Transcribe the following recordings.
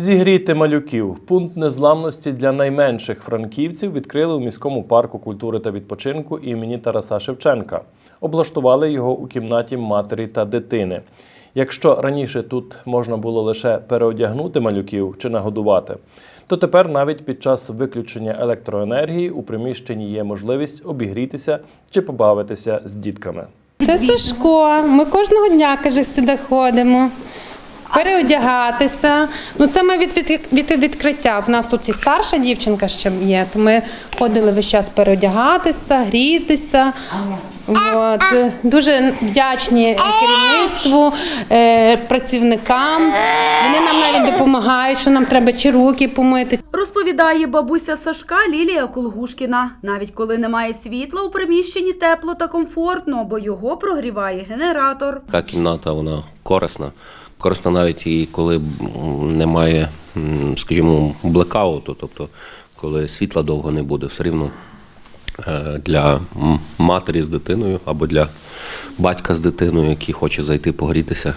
Зігріти малюків. Пункт незламності для найменших франківців відкрили у міському парку культури та відпочинку імені Тараса Шевченка. Облаштували його у кімнаті матері та дитини. Якщо раніше тут можна було лише переодягнути малюків чи нагодувати, то тепер навіть під час виключення електроенергії у приміщенні є можливість обігрітися чи побавитися з дітками. Це Сашко. Ми кожного дня, каже, сюди ходимо. Переодягатися. Ну це ми від, від, від відкриття. В нас тут і старша дівчинка ще є, то ми ходили весь час переодягатися, грітися. От. Дуже вдячні керівництву, е, працівникам. Вони нам навіть допомагають, що нам треба чи руки помити, Розповідає бабуся Сашка Лілія Колгушкіна. Навіть коли немає світла у приміщенні тепло та комфортно, бо його прогріває генератор. Така кімната вона корисна. Корисна навіть і коли немає, скажімо, блекауту, тобто коли світла довго не буде, все рівно для матері з дитиною або для батька з дитиною, який хоче зайти погрітися,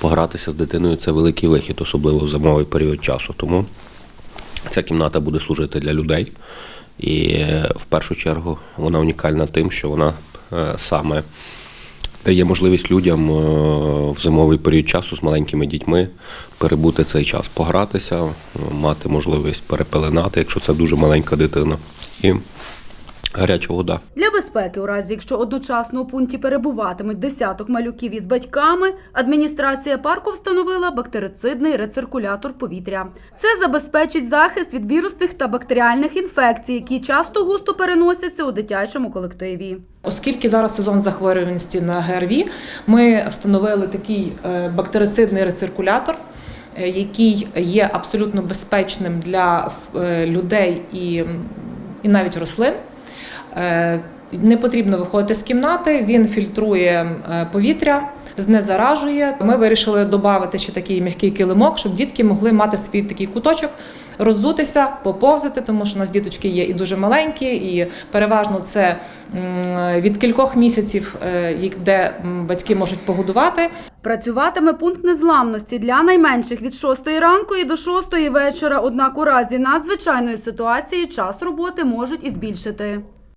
погратися з дитиною, це великий вихід, особливо в зимовий період часу. Тому ця кімната буде служити для людей. І е, в першу чергу вона унікальна тим, що вона е, саме дає можливість людям е, в зимовий період часу з маленькими дітьми перебути цей час, погратися, е, мати можливість перепеленати, якщо це дуже маленька дитина, і гаряча вода. Для безпеки, у разі якщо одночасно у пункті перебуватимуть десяток малюків із батьками, адміністрація парку встановила бактерицидний рециркулятор повітря. Це забезпечить захист від вірусних та бактеріальних інфекцій, які часто густо переносяться у дитячому колективі. Оскільки зараз сезон захворюваності на ГРВІ, ми встановили такий е, бактерицидний рециркулятор, е, який є абсолютно безпечним для е, людей і, і навіть рослин. Е, Не потрібно виходити з кімнати, він фільтрує е, повітря, знезаражує. Ми вирішили додати ще такий м'який килимок, щоб дітки могли мати свій такий куточок, роззутися, поповзати, тому що у нас діточки є і дуже маленькі, і переважно це від кількох місяців, е, де батьки можуть погодувати. Працюватиме пункт незламності для найменших від 6 ранку і до 6 вечора. Однак у разі надзвичайної ситуації час роботи можуть і збільшити.